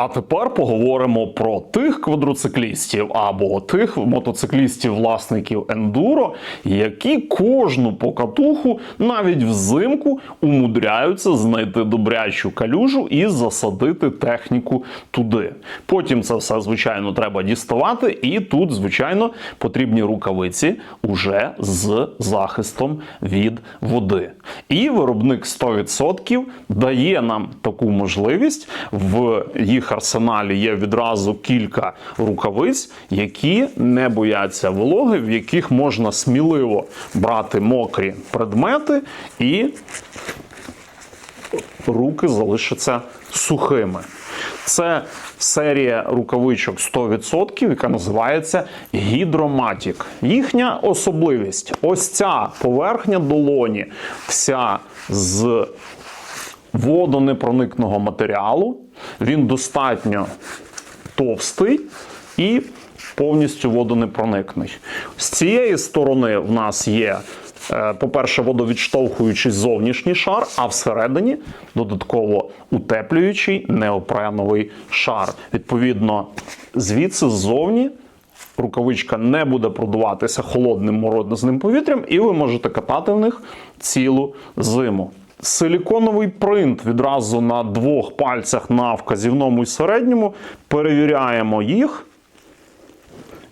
А тепер поговоримо про тих квадроциклістів або тих мотоциклістів-власників ендуро, які кожну покатуху навіть взимку умудряються знайти добрячу калюжу і засадити техніку туди. Потім це все, звичайно, треба діставати, і тут, звичайно, потрібні рукавиці уже з захистом від води. І виробник 100% дає нам таку можливість в їх арсеналі є відразу кілька рукавиць, які не бояться вологи, в яких можна сміливо брати мокрі предмети і руки залишаться сухими. Це серія рукавичок 100%, яка називається гідроматік. Їхня особливість ось ця поверхня долоні, вся з водонепроникного матеріалу. Він достатньо товстий і повністю водонепроникний. З цієї сторони в нас є, е, по-перше, водовідштовхуючий зовнішній шар, а всередині додатково утеплюючий неопреновий шар. Відповідно, звідси ззовні. Рукавичка не буде продуватися холодним морозним повітрям, і ви можете катати в них цілу зиму. Силіконовий принт відразу на двох пальцях на вказівному і середньому. Перевіряємо їх,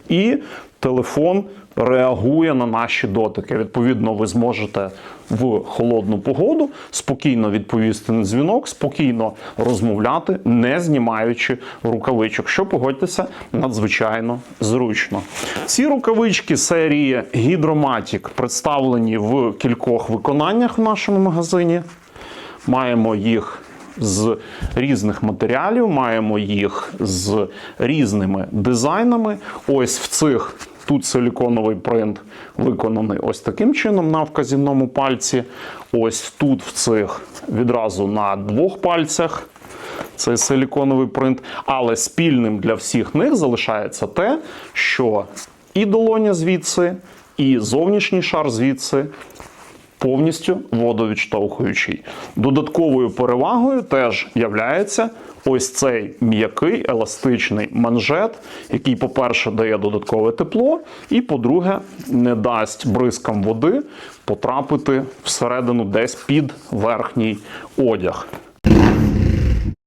і телефон реагує на наші дотики. Відповідно, ви зможете в холодну погоду спокійно відповісти на дзвінок, спокійно розмовляти, не знімаючи рукавичок, що погодьтеся надзвичайно зручно. Ці рукавички серії Hydromatic представлені в кількох виконаннях в нашому магазині. Маємо їх з різних матеріалів, маємо їх з різними дизайнами. Ось в цих тут силіконовий принт виконаний ось таким чином на вказівному пальці. Ось тут в цих відразу на двох пальцях. Цей силіконовий принт, але спільним для всіх них залишається те, що і долоня звідси, і зовнішній шар звідси повністю водовідштовхуючий. Додатковою перевагою теж являється ось цей м'який еластичний манжет, який, по-перше, дає додаткове тепло, і, по-друге, не дасть бризкам води потрапити всередину десь під верхній одяг.